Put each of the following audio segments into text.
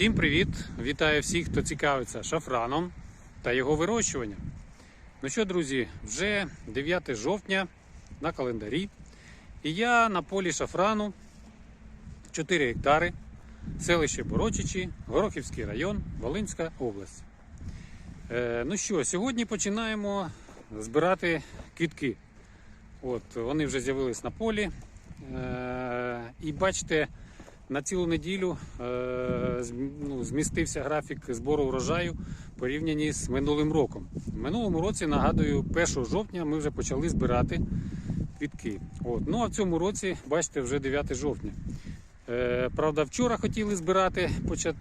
Всім привіт! Вітаю всіх, хто цікавиться шафраном та його вирощуванням. Ну що, друзі, вже 9 жовтня на календарі. І я на полі шафрану 4 гектари, селище Борочичі, Горохівський район, Волинська область. Е, ну що, сьогодні починаємо збирати квітки. От, вони вже з'явились на полі. Е, і бачите, на цілу неділю е, ну, змістився графік збору врожаю порівняні з минулим роком. В минулому році, нагадую, 1 жовтня ми вже почали збирати квітки. От. Ну а в цьому році, бачите, вже 9 жовтня. Е, правда, вчора хотіли збирати,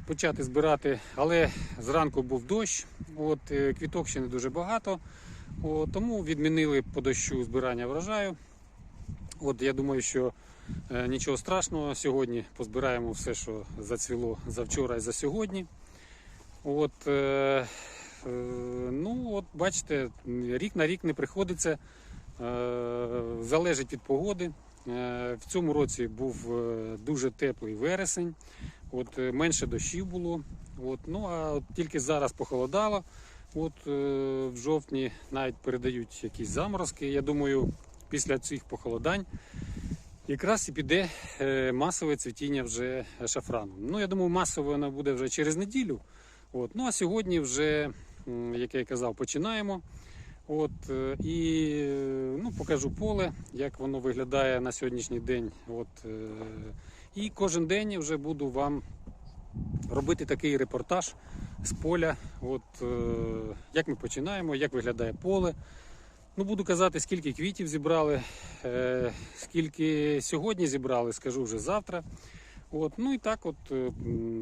почати, збирати, але зранку був дощ, от, е, квіток ще не дуже багато. От, тому відмінили по дощу збирання врожаю. От я думаю, що нічого страшного. Сьогодні позбираємо все, що зацвіло за вчора і за сьогодні. От, е, е, ну, от бачите, рік на рік не приходиться. Е, залежить від погоди. Е, в цьому році був е, дуже теплий вересень, от, е, менше дощів було. От, ну а от тільки зараз похолодало. От е, в жовтні навіть передають якісь заморозки. Я думаю, після цих похолодань якраз і піде е, масове цвітіння вже шафрану. Ну, я думаю, масове воно буде вже через неділю. От, ну а сьогодні вже, як я і казав, починаємо. От, е, і е, ну, покажу поле, як воно виглядає на сьогоднішній день. От, і кожен день вже буду вам робити такий репортаж з поля. От, як ми починаємо, як виглядає поле. Ну, буду казати, скільки квітів зібрали, е, скільки сьогодні зібрали, скажу вже завтра. От, ну і так, от е,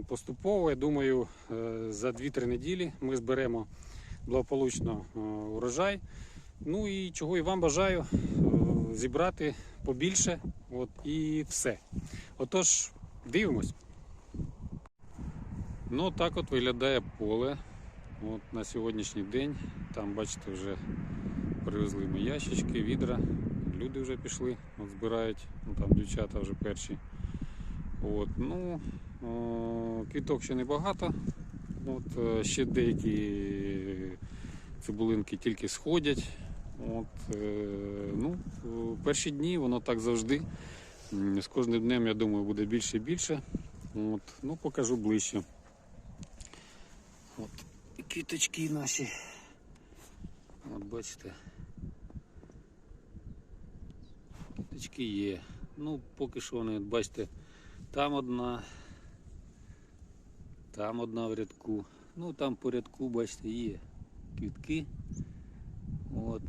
поступово, я думаю, е, за 2-3 неділі ми зберемо благополучно е, урожай. Ну і чого і вам бажаю зібрати побільше. От і все. Отож, дивимось. Ну, так от виглядає поле. От на сьогоднішній день. Там, бачите, вже привезли ми ящички, відра. Люди вже пішли, от збирають, ну там дівчата вже перші. От, ну, о, квіток ще небагато. От, е, ще деякі цибулинки тільки сходять. От, е, ну, перші дні воно так завжди. З кожним днем, я думаю, буде більше і більше. От, ну, покажу ближче. От, квіточки наші. От бачите. Квіточки є. Ну, поки що вони, бачите, там одна, там одна в рядку. Ну там по рядку, бачите, є квітки. От.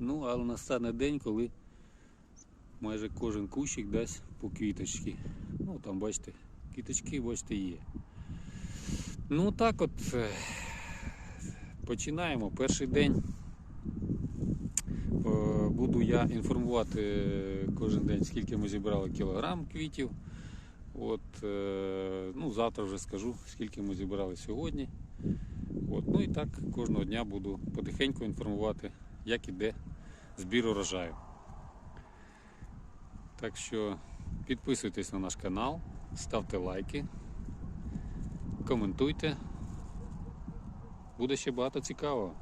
Ну, але настане день, коли майже кожен кущик дасть по квіточці. Ну там бачите, квіточки, бачите, є. Ну так от е, починаємо. Перший день. Е, я інформувати кожен день, скільки ми зібрали кілограм квітів. От, е, ну, завтра вже скажу, скільки ми зібрали сьогодні. От, ну і так кожного дня буду потихеньку інформувати, як іде збір урожаю. Так що підписуйтесь на наш канал, ставте лайки, коментуйте. Буде ще багато цікавого.